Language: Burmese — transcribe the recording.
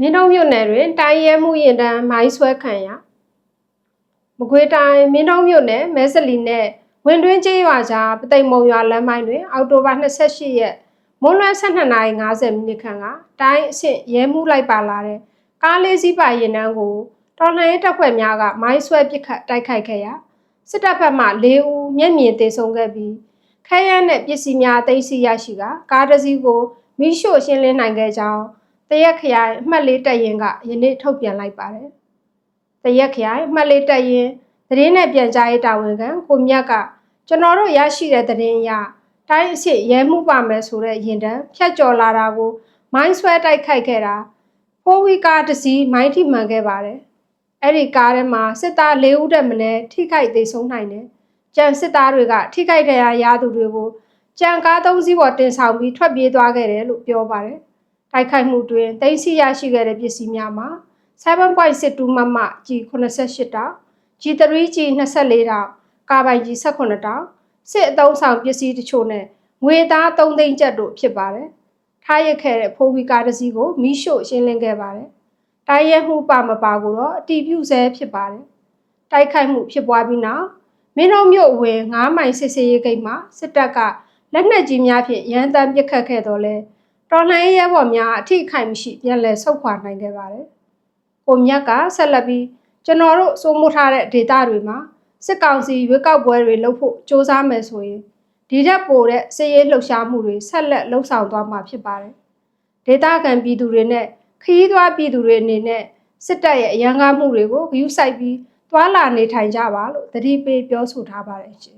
မင်းတို့မြို့နယ်တွင်တိုင်းရဲမှုရင်တန်းမိုင်းဆွဲခံရမကွေးတိုင်းမင်းတို့မြို့နယ်မဲစလီနဲ့ဝင်တွင်းကျေးရွာကြားပသိမ်မုံရွာလမ်းမိုင်းတွင် အောက်တိုဘာ28ရက်မွန်းလွဲ12:50မိနစ်ခန့်ကတိုင်းအဆင့်ရဲမှုလိုက်ပါလာတဲ့ကားလေးစီးပါရင်တန်းကိုတော်လှန်ရေးတပ်ဖွဲ့များကမိုင်းဆွဲပစ်ခတ်တိုက်ခိုက်ခဲ့ရာစစ်တပ်ဘက်မှ၄ဦးမျက်မြင်သေဆုံးခဲ့ပြီးခဲယမ်းနဲ့ပစ္စည်းများသိမ်းဆည်းရရှိကကားတစ်စီးကိုမိရှို့ရှင်းလင်းနိုင်ခဲ့ကြောင်း တရက်ခရိုင်အမှတ်လေးတက်ရင်ကယနေ့ထုတ်ပြန်လိုက်ပါတယ်။တရက်ခရိုင်အမှတ်လေးတက်ရင်သတင်းနဲ့ပြန်ကြားရေးတာဝန်ခံကိုမြတ်ကကျွန်တော်တို့ရရှိတဲ့သတင်းအရတိုင်းအစ်စ်ရဲမှုပါမယ်ဆိုတဲ့ရင်တန်းဖြတ်ကျော်လာတာကို မိုင်းဆွဲတိုက်ခိုက်ခဲ့တာဖိုးဝီကားတစ်စီးမိုင်းထိမှန်ခဲ့ပါတယ်။အဲ့ဒီကားထဲမှာစစ်သား၄ဦးတက်မလဲထိခိုက်သေးဆုံးနိုင်တယ်။ကြံစစ်သားတွေကထိခိုက်ဒဏ်ရာရသူတွေကိုကြံကားသုံးစီးပေါ်တင်ဆောင်ပြီးထွက်ပြေးသွားခဲ့တယ်လို့ပြောပါတယ်။ တိုက်ခိုက်မှုတွင်သိမ်းဆည်းရရှိခဲ့တဲ့ပစ္စည်းများမှာ7.62မမကြီး88တောင် G3 ကြီး24တောင်ကာပိုင်ကြီး18တောင်စစ်အုံဆောင်ပစ္စည်းတချို့နဲ့ငွေသား3သိန်းကျပ်တို့ဖြစ်ပါတယ်။ထားရခဲ့တဲ့ဖိုးဝီကားတစ်စီးကိုမိရှို့ရှင်းလင်းခဲ့ပါတယ်။တိုင်းရဲမှုပါမပါကိုတော့အတီးပြုဆဲဖြစ်ပါတယ်။တိုက်ခိုက်မှုဖြစ်ပွားပြီးနောက်မင်းတို့မြို့အဝင်9မိုင်စစ်စေးရေးဂိတ်မှာစစ်တပ်ကလက်နက်ကြီးများဖြင့်ရန်တမ်းပစ်ခတ်ခဲ့တော်လဲ တော်လှန်ရေးရဲဘော်များအထိအခိုက်မရှိပြန်လည်ဆုတ်ခွာနိုင်ခဲ့ပါတယ်။ကိုမြတ်ကဆက်လက်ပြီးကျွန်တော်တို့စိုးမိုးထားတဲ့ဒေတာတွေမှာစစ်ကောင်စီရွေးကောက်ပွဲတွေလုပ်ဖို့စ조사မယ်ဆိုရင်ဒီထက်ပိုတဲ့စစ်ရေးလှုပ်ရှားမှုတွေဆက်လက်လှုပ်ဆောင်သွားမှာဖြစ်ပါတယ်။ဒေတာကန်ပြည်သူတွေနဲ့ခရီးသွားပြည်သူတွေအနေနဲ့စစ်တပ်ရဲ့အရန်ကားမှုတွေကိုဂရုစိုက်ပြီးသွာလာနေထိုင်ကြပါလို့တတိပေးပြောဆိုထားပါတယ်ရှင်။